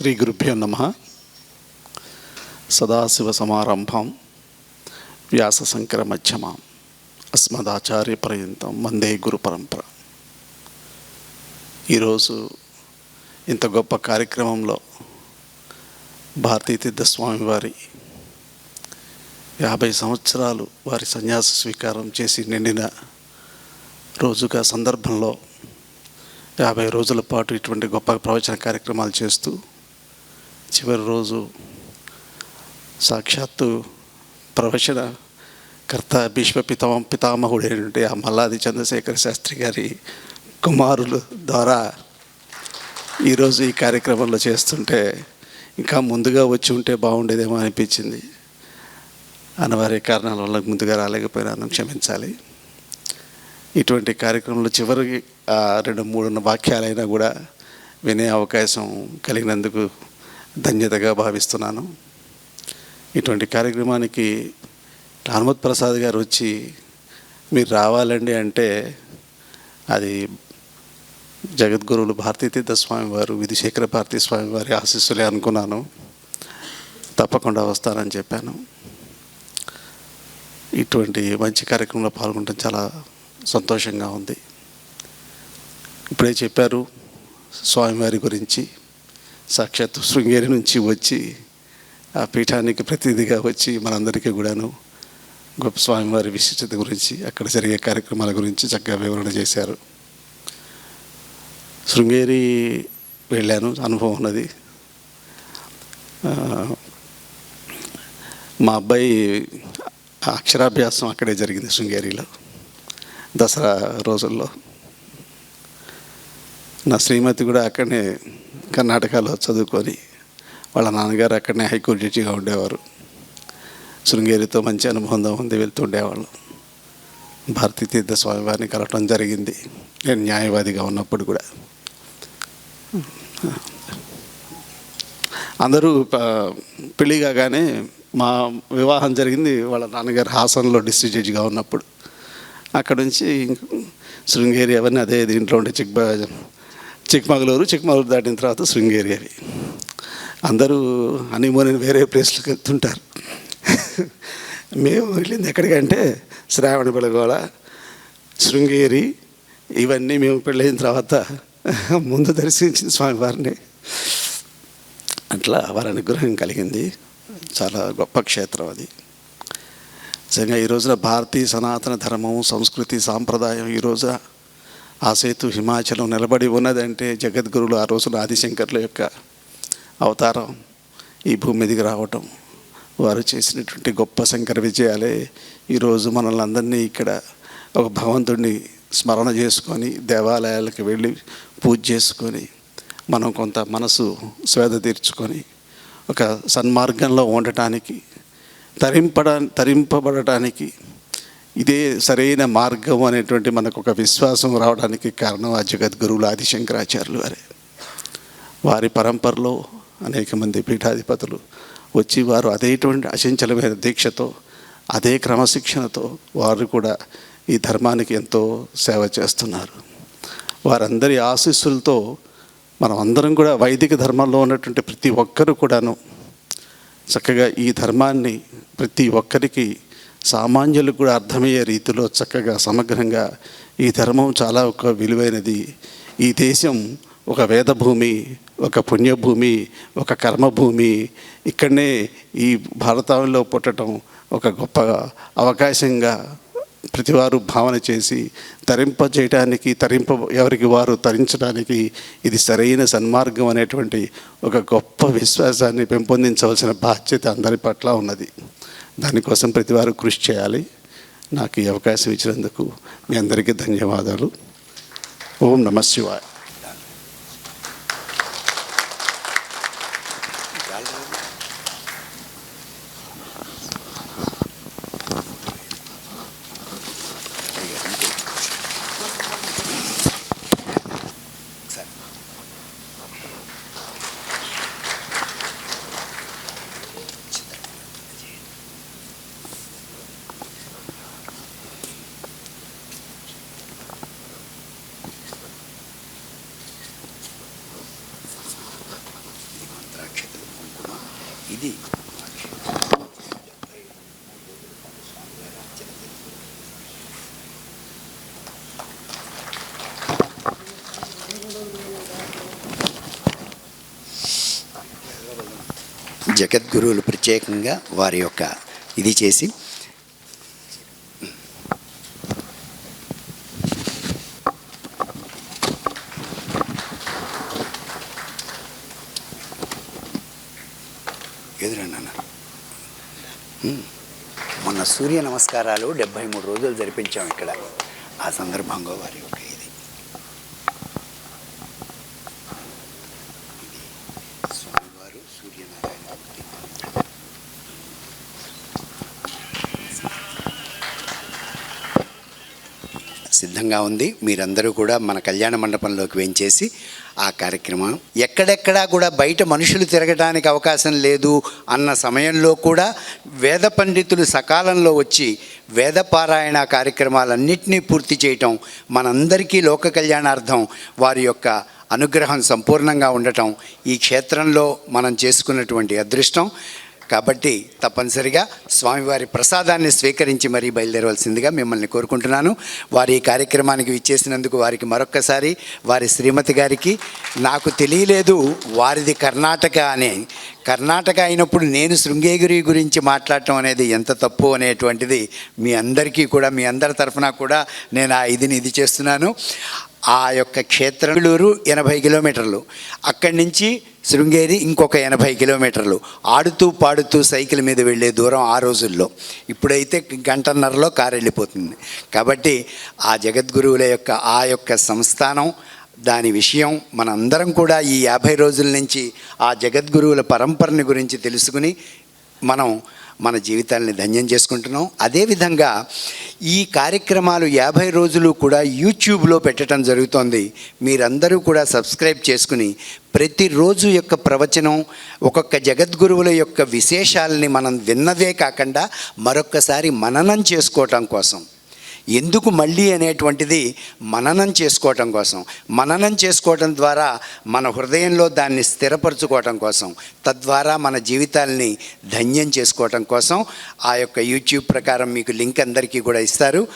శ్రీ గురుభ్యో నమ. సదాశివసమారంభం వ్యాసశంకర మధ్యమాం అస్మదాచార్య పర్యంతం వందే గురు పరంపర ఈరోజు ఇంత గొప్ప కార్యక్రమంలో భారతీతీర్థ స్వామి వారి యాభై సంవత్సరాలు వారి సన్యాస స్వీకారం చేసి నిండిన రోజుగా సందర్భంలో యాభై రోజుల పాటు ఇటువంటి గొప్ప ప్రవచన కార్యక్రమాలు చేస్తూ చివరి రోజు సాక్షాత్తు ప్రవచన కర్త భీష్మ పితామ పితామహుడైనటువంటి ఆ మల్లాది చంద్రశేఖర శాస్త్రి గారి కుమారులు ద్వారా ఈరోజు ఈ కార్యక్రమంలో చేస్తుంటే ఇంకా ముందుగా వచ్చి ఉంటే బాగుండేదేమో అనిపించింది. అనివార్య కారణాల వల్ల ముందుగా రాలేకపోయినాను క్షమించాలి. ఇటువంటి కార్యక్రమంలో చివరి ఆ రెండు మూడున్న వాక్యాలైనా కూడా వినే అవకాశం కలిగినందుకు ధన్యతగా భావిస్తున్నాను. ఇటువంటి కార్యక్రమానికి హనుమత్ ప్రసాద్ గారు వచ్చి మీరు రావాలండి అంటే అది జగద్గురువులు భారతీతీర్థ స్వామి వారు విధిశేఖర భారతీ స్వామి వారి ఆశీస్సులే అనుకున్నాను. తప్పకుండా వస్తానని చెప్పాను. ఇటువంటి మంచి కార్యక్రమంలో పాల్గొనడం చాలా సంతోషంగా ఉంది. ఇప్పుడే చెప్పారు స్వామివారి గురించి. సాక్షాత్ శృంగేరి నుంచి వచ్చి ఆ పీఠానికి ప్రతినిధిగా వచ్చి మనందరికీ కూడాను గొప్ప స్వామివారి విశిష్టత గురించి అక్కడ జరిగే కార్యక్రమాల గురించి చక్కగా వివరణ చేశారు. శృంగేరి వెళ్ళాను అనుభవం ఉన్నది. మా అబ్బాయి అక్షరాభ్యాసం అక్కడే జరిగింది శృంగేరిలో దసరా రోజుల్లో. నా శ్రీమతి కూడా అక్కడనే కర్ణాటకలో చదువుకొని వాళ్ళ నాన్నగారు అక్కడనే హైకోర్టు జడ్జిగా ఉండేవారు. శృంగేరితో మంచి అనుబంధం ఉంది వెళ్తుండేవాళ్ళు భారతీ తీర్థ స్వామి వారిని కలవటం జరిగింది. నేను న్యాయవాదిగా ఉన్నప్పుడు కూడా. అందరూ పెళ్ళి కాగానే మా వివాహం జరిగింది. వాళ్ళ నాన్నగారు హాసన్లో డిస్ట్రిక్ట్ జడ్జిగా ఉన్నప్పుడు. అక్కడ నుంచి శృంగేరి అవన్నీ అదే దీంట్లో ఉండే చిక్బ చిక్మగళూరు చిక్మగళూరు దాటిన తర్వాత శృంగేరి అవి అందరూ హనీమూన్ అని వేరే ప్లేస్లకు వెళ్తుంటారు. మేము వెళ్ళింది ఎక్కడికంటే శ్రావణ బెళగోళ శృంగేరి ఇవన్నీ మేము పెళ్ళైన తర్వాత ముందు దర్శించిన స్వామివారిని. అట్లా వారి అనుగ్రహం కలిగింది. చాలా గొప్ప క్షేత్రం అది. నిజంగా ఈ రోజున భారతీయ సనాతన ధర్మం సంస్కృతి సాంప్రదాయం ఈ రోజున ఆ సేతు హిమాచలం నిలబడి ఉన్నదంటే జగద్గురులు ఆ రోజున ఆదిశంకర్ల యొక్క అవతారం ఈ భూమి మీదకి రావటం. వారు చేసినటువంటి గొప్ప శంకర విజయాలే ఈరోజు మనల్ని అందరినీ ఇక్కడ ఒక భగవంతుడిని స్మరణ చేసుకొని దేవాలయాలకు వెళ్ళి పూజ చేసుకొని మనం కొంత మనసు స్వేద తీర్చుకొని ఒక సన్మార్గంలో ఉండటానికి తరింపడ తరింపబడటానికి ఇదే సరైన మార్గం అనేటువంటి మనకు ఒక విశ్వాసం రావడానికి కారణం ఆ జగద్గురువులు ఆదిశంకరాచార్యులు వారే. వారి పరంపరలో అనేక మంది పీఠాధిపతులు వచ్చి వారు అదేటువంటి అచంచలమైన దీక్షతో అదే క్రమశిక్షణతో వారు కూడా ఈ ధర్మానికి ఎంతో సేవ చేస్తున్నారు. వారందరి ఆశీస్సులతో మనం అందరం కూడా వైదిక ధర్మంలో ఉన్నటువంటి ప్రతి ఒక్కరు కూడాను చక్కగా ఈ ధర్మాన్ని ప్రతి ఒక్కరికి సామాన్యులకు కూడా అర్థమయ్యే రీతిలో చక్కగా సమగ్రంగా ఈ ధర్మం చాలా ఒక విలువైనది. ఈ దేశం ఒక వేదభూమి ఒక పుణ్యభూమి ఒక కర్మభూమి. ఇక్కడనే ఈ భారతంలో పుట్టడం ఒక గొప్ప అవకాశంగా ప్రతివారు భావన చేసి తరింప చేయటానికి తరింప ఎవరికి వారు తరించడానికి ఇది సరైన సన్మార్గం అనేటువంటి ఒక గొప్ప విశ్వాసాన్ని పెంపొందించవలసిన బాధ్యత అందరి పట్ల ఉన్నది. దానికోసం ప్రతి వారు కృషి చేయాలి. నాకు ఈ అవకాశం ఇచ్చినందుకు మీ అందరికీ ధన్యవాదాలు. ఓం నమ శివాయ. ఇది. జగద్గురువులు ప్రత్యేకంగా వారి యొక్క ఇది చేసి ఎదురన్నా మొన్న సూర్య నమస్కారాలు డెబ్భై మూడు రోజులు జరిపించాం ఇక్కడ. ఆ సందర్భంగా వారి యొక్క ఇది ఇది స్వామివారు సూర్యనారాయణమూర్తి సిద్ధంగా ఉంది. మీరందరూ కూడా మన కళ్యాణ మండపంలోకి వెంచేసి ఆ కార్యక్రమం ఎక్కడెక్కడా కూడా బయట మనుషులు తిరగడానికి అవకాశం లేదు అన్న సమయంలో కూడా వేద పండితులు సకాలంలో వచ్చి వేద పారాయణ కార్యక్రమాలన్నింటినీ పూర్తి చేయటం మనందరికీ లోక కళ్యాణార్థం వారి యొక్క అనుగ్రహం సంపూర్ణంగా ఉండటం ఈ క్షేత్రంలో మనం చేసుకున్నటువంటి అదృష్టం. కాబట్టి తప్పనిసరిగా స్వామివారి ప్రసాదాన్ని స్వీకరించి మరీ బయలుదేరవలసిందిగా మిమ్మల్ని కోరుకుంటున్నాను. వారి ఈ కార్యక్రమానికి విచ్చేసినందుకు వారికి మరొక్కసారి వారి శ్రీమతి గారికి నాకు తెలియలేదు వారిది కర్ణాటక అనే. కర్ణాటక అయినప్పుడు నేను శృంగేగిరి గురించి మాట్లాడటం అనేది ఎంత తప్పు అనేటువంటిది మీ అందరికీ కూడా మీ అందరి తరఫున కూడా నేను ఆ ఇదిని ఇది చేస్తున్నాను. ఆ యొక్క క్షేత్రలూరు ఎనభై కిలోమీటర్లు. అక్కడి నుంచి శృంగేరి ఇంకొక ఎనభై కిలోమీటర్లు. ఆడుతూ పాడుతూ సైకిల్ మీద వెళ్ళే దూరం ఆ రోజుల్లో. ఇప్పుడైతే గంటన్నరలో కారు వెళ్ళిపోతుంది. కాబట్టి ఆ జగద్గురువుల యొక్క ఆ యొక్క సంస్థానం దాని విషయం మనందరం కూడా ఈ యాభై రోజుల నుంచి ఆ జగద్గురువుల పరంపరని గురించి తెలుసుకుని మనం మన జీవితాల్ని ధన్యం చేసుకుంటున్నాం. అదేవిధంగా ఈ కార్యక్రమాలు యాభై రోజులు కూడా యూట్యూబ్లో పెట్టడం జరుగుతోంది. మీరందరూ కూడా సబ్స్క్రైబ్ చేసుకుని ప్రతిరోజు యొక్క ప్రవచనం ఒక్కొక్క జగద్గురువుల యొక్క విశేషాలని మనం విన్నదే కాకుండా మరొక్కసారి మననం చేసుకోవటం కోసం. ఎందుకు మళ్ళీ అనేటువంటిది మననం చేసుకోవటం కోసం? మననం చేసుకోవటం ద్వారా మన హృదయంలో దాన్ని స్థిరపరచుకోవటం కోసం తద్వారా మన జీవితాల్ని ధన్యం చేసుకోవటం కోసం ఆ యొక్క యూట్యూబ్ ప్రకారం మీకు లింక్ అందరికీ కూడా ఇస్తారు.